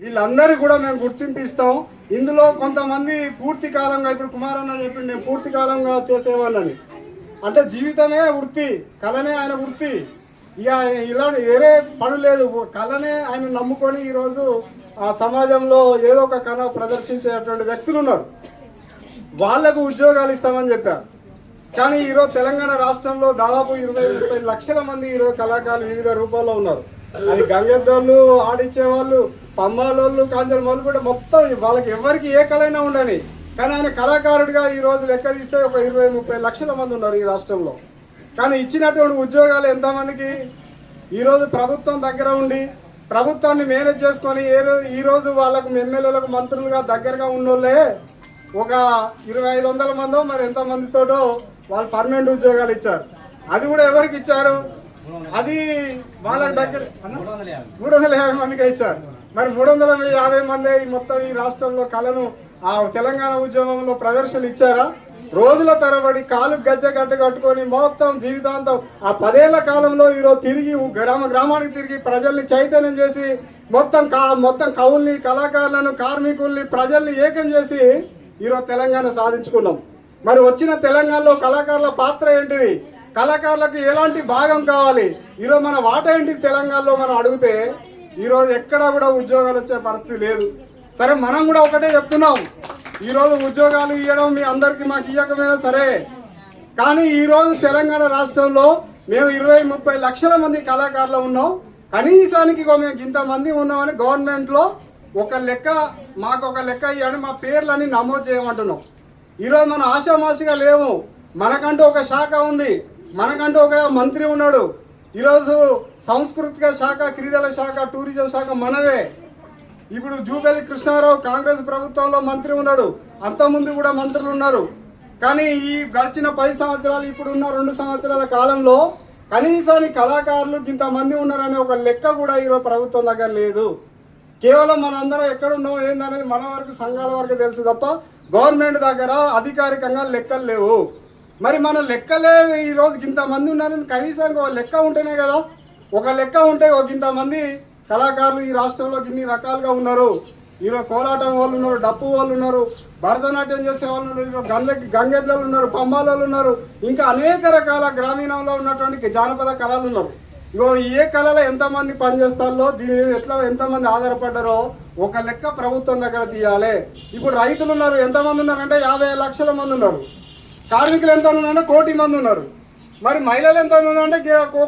వీళ్ళందరూ కూడా మేము గుర్తింపు ఇస్తాం ఇందులో కొంతమంది పూర్తి కాలంగా ఇప్పుడు కుమారన్న చెప్పింది నేను పూర్తి కాలంగా చేసేవాళ్ళని. అంటే జీవితమే వృత్తి కళనే ఆయన వృత్తి. ఇక ఆయన ఇలాంటి వేరే పని లేదు. కళనే ఆయన నమ్ముకొని ఈరోజు ఆ సమాజంలో ఏదో ఒక కళ ప్రదర్శించేటువంటి వ్యక్తులు ఉన్నారు. వాళ్ళకు ఉద్యోగాలు ఇస్తామని చెప్పారు. కానీ ఈరోజు తెలంగాణ రాష్ట్రంలో దాదాపు ఇరవై ముప్పై లక్షల మంది ఈరోజు కళాకారులు వివిధ రూపాల్లో ఉన్నారు. అది గంగద్దోళ్ళు ఆడిచ్చే వాళ్ళు పంబాలోళ్ళు కాంచల వాళ్ళు కూడా మొత్తం వాళ్ళకి ఎవరికి ఏ కళైనా ఉండని. కానీ ఆయన కళాకారుడిగా ఈ రోజు లెక్క తీస్తే ఒక ఇరవై ముప్పై లక్షల మంది ఉన్నారు ఈ రాష్ట్రంలో. కానీ ఇచ్చినటువంటి ఉద్యోగాలు ఎంతమందికి? ఈరోజు ప్రభుత్వం దగ్గర ఉండి ప్రభుత్వాన్ని మేనేజ్ చేసుకొని ఏ రోజు ఈరోజు వాళ్ళకు ఎమ్మెల్యేలకు మంత్రులుగా దగ్గరగా ఉన్నోళ్ళే ఒక ఇరవై ఐదు వందల మందో మరి ఎంతమందితోటో వాళ్ళు పర్మనెంట్ ఉద్యోగాలు ఇచ్చారు. అది కూడా ఎవరికి ఇచ్చారు? అది వాళ్ళకి దగ్గర? మూడు వందల యాభై. మందికి ఇచ్చారు. మరి మూడు వందల యాభై మంది ఈ మొత్తం ఈ రాష్ట్రంలో కళను ఆ తెలంగాణ ఉద్యమంలో ప్రదర్శన ఇచ్చారా? రోజుల తరబడి కాలు గజ్జ గట్ట కట్టుకొని మొత్తం జీవితాంతం ఆ పదేళ్ళ కాలంలో ఈరోజు తిరిగి గ్రామ గ్రామానికి తిరిగి ప్రజల్ని చైతన్యం చేసి మొత్తం కా మొత్తం కవుల్ని కళాకారులను కార్మికుల్ని ప్రజల్ని ఏకం చేసి ఈరోజు తెలంగాణ సాధించుకున్నాం. మరి వచ్చిన తెలంగాణలో కళాకారుల పాత్ర ఏంటిది? కళాకారులకు ఎలాంటి భాగం కావాలి? ఈరోజు మన వాట ఇంటికి తెలంగాణలో మనం అడిగితే ఈరోజు ఎక్కడా కూడా ఉద్యోగాలు వచ్చే పరిస్థితి లేదు. సరే మనం కూడా ఒకటే చెప్తున్నాం. ఈరోజు ఉద్యోగాలు ఇవ్వడం మీ అందరికీ మాకు ఇవ్వకపోయినా సరే. కానీ ఈరోజు తెలంగాణ రాష్ట్రంలో మేము ఇరవై ముప్పై లక్షల మంది కళాకారులు ఉన్నాం. కనీసానికి మేము ఇంతమంది ఉన్నామని గవర్నమెంట్లో ఒక లెక్క మాకు ఒక లెక్క ఇవ్వని మా పేర్లని నమోదు చేయమంటున్నాం. ఈరోజు మనం ఆశామాషిగా లేవు. మనకంటూ ఒక శాఖ ఉంది. మనకంటూ ఒక మంత్రి ఉన్నాడు. ఈరోజు సాంస్కృతిక శాఖ క్రీడల శాఖ టూరిజం శాఖ మనదే. ఇప్పుడు జూబెల్లి కృష్ణారావు కాంగ్రెస్ ప్రభుత్వంలో మంత్రి ఉన్నాడు. అంతకుముందు కూడా మంత్రులు ఉన్నారు. కానీ ఈ గడిచిన పది సంవత్సరాలు ఇప్పుడు ఉన్న రెండు సంవత్సరాల కాలంలో కనీసాన్ని కళాకారులు ఇంతమంది ఉన్నారనే ఒక లెక్క కూడా ఈరోజు ప్రభుత్వం దగ్గర లేదు. కేవలం మనందరం ఎక్కడున్నాం ఏందనేది మన వరకు సంఘాల వరకు తెలుసు తప్ప గవర్నమెంట్ దగ్గర అధికారికంగా లెక్కలు లేవు. మరి మన లెక్కలే ఈరోజు ఇంతమంది ఉన్నారని కనీసానికి ఒక లెక్క ఉంటేనే కదా. ఒక లెక్క ఉంటే ఒక ఇంతమంది కళాకారులు ఈ రాష్ట్రంలో ఇన్ని రకాలుగా ఉన్నారు. ఈరోజు కోలాటం వాళ్ళు ఉన్నారు డప్పు వాళ్ళు ఉన్నారు భరతనాట్యం చేసే వాళ్ళు ఉన్నారు ఈరోజు గంగ గంగెడ్లలు ఉన్నారు పంబాలలో ఉన్నారు. ఇంకా అనేక రకాల గ్రామీణంలో ఉన్నటువంటి జానపద కళలు ఉన్నారు. ఇగో ఏ కళలో ఎంతమంది పనిచేస్తారో దీని మీద ఎట్లా ఎంతమంది ఆధారపడ్డారో ఒక లెక్క ప్రభుత్వం దగ్గర తీయాలి. ఇప్పుడు రైతులు ఉన్నారు ఎంతమంది ఉన్నారంటే యాభై లక్షల మంది ఉన్నారు. కార్మికులు ఎంత ఉన్నారంటే కోటి మంది ఉన్నారు. మరి మహిళలు ఎంత మంది అంటే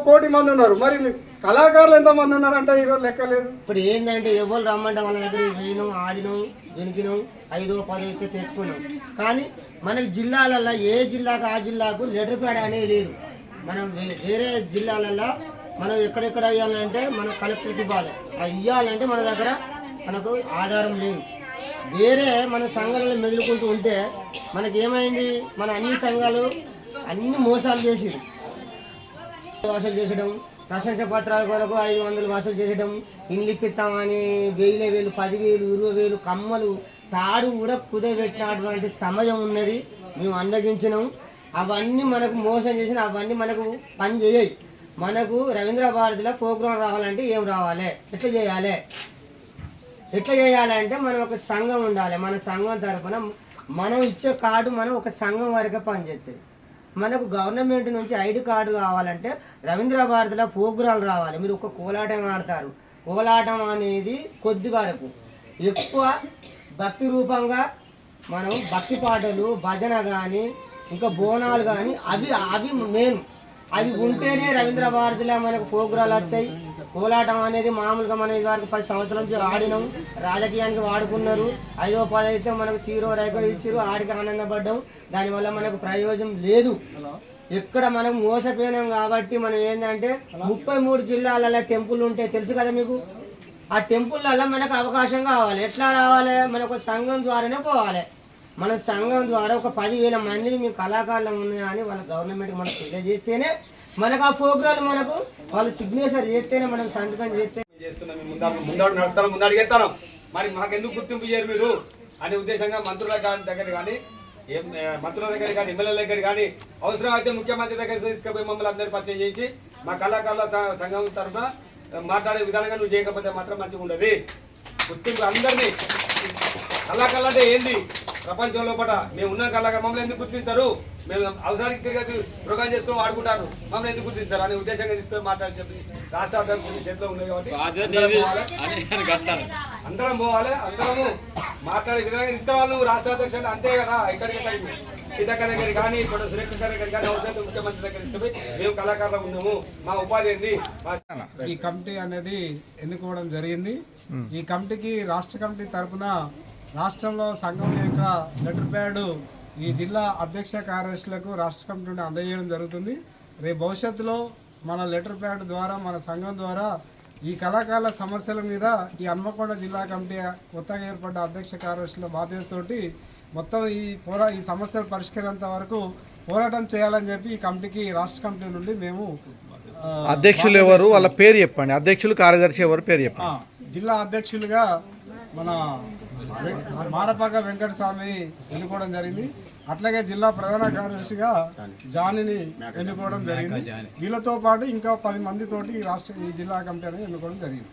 కోటి మంది ఉన్నారు. మరి కళాకారులు ఎంత మంది ఉన్నారంటే ఈరోజు లెక్క లేదు. ఇప్పుడు ఏంటంటే ఎవరు రమ్మంటే వాళ్ళ దగ్గర వేయడం ఆడినాం వెనికినాం ఐదో పదో అయితే తెచ్చుకున్నాం. కానీ మనకి జిల్లాలల్లో ఏ జిల్లాకు ఆ జిల్లాకు లెటర్ ప్యాడ్ అనేది లేదు. మనం వేరే జిల్లాలల్లో మనం ఎక్కడెక్కడ ఇవ్వాలంటే మనం కలెక్టర్కి ఇవ్వాలి. అది ఇవ్వాలంటే మన దగ్గర మనకు ఆధారం లేదు. వేరే మన సంఘాలలో మెదులుకుంటూ ఉంటే మనకి ఏమైంది మన అన్ని సంఘాలు అన్ని మోసాలు చేసి వసూలు చేసడం ప్రశంస పత్రాల కొరకు ఐదు వందలు వసూలు చేసడం ఇండ్లు ఇప్పిస్తామని వేల వేలు పదివేలు ఇరవై వేలు కమ్మలు తాడు కూడా కుదబెట్టినటువంటి సమయం ఉన్నది. మేము అందగించినాం. అవన్నీ మనకు మోసం చేసిన అవన్నీ మనకు పని చేయయి. మనకు రవీంద్ర భారతిలో ప్రోగ్రాం రావాలంటే ఏం రావాలి? ఎట్లా చేయాలి? ఎట్లా చేయాలంటే మనం ఒక సంఘం ఉండాలి. మన సంఘం తరపున మనం ఇచ్చే కార్డు మనం ఒక సంఘం వరకే పనిచేస్తుంది మనకు గవర్నమెంట్ నుంచి ఐడి కార్డు కావాలంటే రవీంద్ర భారతిలో ప్రోగ్రాలు రావాలి. మీరు ఒక కోలాటం ఆడతారు. కోలాటం అనేది కొద్ది వరకు. ఎక్కువ భక్తి రూపంగా మనం భక్తి పాటలు భజన కానీ ఇంకా బోనాలు కానీ అవి అవి మెయిన్ అవి ఉంటేనే రవీంద్ర భారతిలో మనకు ప్రోగ్రాలు వస్తాయి. కోలాటం అనేది మామూలుగా మనం ఇదివరకు పది సంవత్సరాల నుంచి ఆడినాం. రాజకీయానికి వాడుకున్నారు. ఐదో పది అయితే మనకు సీరో రైకో ఇచ్చారు. ఆడికి ఆనందపడ్డాం. దానివల్ల మనకు ప్రయోజనం లేదు. ఇక్కడ మనం మోసపోయినాం కాబట్టి మనం ఏంటంటే ముప్పై మూడు జిల్లాలలో టెంపుల్ ఉంటాయి తెలుసు కదా మీకు? ఆ టెంపుల్లలో మనకు అవకాశం కావాలి. ఎట్లా రావాలి? మనకు సంఘం ద్వారానే పోవాలి. మన సంఘం ద్వారా ఒక పదివేల మందిని మేము కళాకారులు ఉన్నాయని అని వాళ్ళ గవర్నమెంట్ మనకు తెలియజేస్తేనే మనకు ఆ ప్రోగ్రాలు మనకు వాళ్ళు సిగ్నేచర్ చేస్తేనే మనం సంతకం చేస్తే చేస్తున్నాం? మేము ముందా ముందాడు నడుస్తాను మరి మాకెందుకు గుర్తింపు చేయరు మీరు? అనే ఉద్దేశంగా మంత్రుల దగ్గర కానీ ఏం మంత్రుల దగ్గర కానీ ఎమ్మెల్యేల దగ్గర కానీ అవసరం అయితే ముఖ్యమంత్రి దగ్గర తీసుకుపోయి మమ్మల్ని అందరూ పరిచయం చేయించి మా కళాకారుల సంఘం తరఫున మాట్లాడే విధానంగా నువ్వు చేయకపోతే మాత్రం మంచిగా ఉండదు. గుర్తింపు అందరినీ కళాకారులు అంటే ఏంది? ప్రపంచంలో పట మేము ఉన్న కళాకారు మమ్మల్ని ఎందుకు గుర్తించరు? మేము అవసరానికి తిరిగి ప్రోగ్రామ్ చేసుకొని వాడుకుంటారు. మమ్మల్ని ఎందుకు గుర్తించారు? అనే ఉద్దేశంగా తీసుకొని మాట్లాడి చెప్పి రాష్ట్ర అధ్యక్షుడి చేతిలో ఉంది కాబట్టి అందరం పోవాలి. అందరం పోవాలి అందరము మాట్లాడే విధంగా తీసుకోవాలి నువ్వు రాష్ట్ర అధ్యక్షుడు? అంటే అంతే కదా ఇక్కడికి సీతక్క దగ్గర కానీ ఇప్పుడు సురేఖ దగ్గర కానీ అవసరం ముఖ్యమంత్రి దగ్గర తీసుకుపోయి మేము కళాకారులు ఉన్నాము. మా ఉపాధి ఏంది? మా ఈ కమిటీ అనేది ఎన్నుకోవడం జరిగింది. ఈ కమిటీకి రాష్ట్ర కమిటీ తరపున రాష్ట్రంలో సంఘం యొక్క లెటర్ ప్యాడ్ ఈ జిల్లా అధ్యక్ష కార్యదర్శులకు రాష్ట్ర కమిటీ నుండి అందజేయడం జరుగుతుంది. రేపు భవిష్యత్తులో మన లెటర్ ప్యాడ్ ద్వారా మన సంఘం ద్వారా ఈ కళాకారుల సమస్యల మీద ఈ హన్మకొండ జిల్లా కమిటీ కొత్తగా ఏర్పడ్డ అధ్యక్ష కార్యదర్శుల బాధ్యతతోటి మొత్తం ఈ పోరా ఈ సమస్యలు పరిష్కరించేంత వరకు పోరాటం చేయాలని చెప్పి ఈ కమిటీకి రాష్ట్ర కమిటీ నుండి మేము అధ్యక్షులు ఎవరు? వాళ్ళ పేరు చెప్పండి. అధ్యక్షులు కార్యదర్శి ఎవరు? పేరు చెప్పండి. జిల్లా అధ్యక్షులుగా మన మారపాక వెంకట స్వామి ఎన్నుకోవడం జరిగింది. అట్లాగే జిల్లా ప్రధాన కార్యదర్శిగా జానిని ఎన్నుకోవడం జరిగింది. వీళ్ళతో పాటు ఇంకా పది మందితోటి ఈ రాష్ట్ర ఈ జిల్లా కమిటీ అనేది ఎన్నుకోవడం జరిగింది.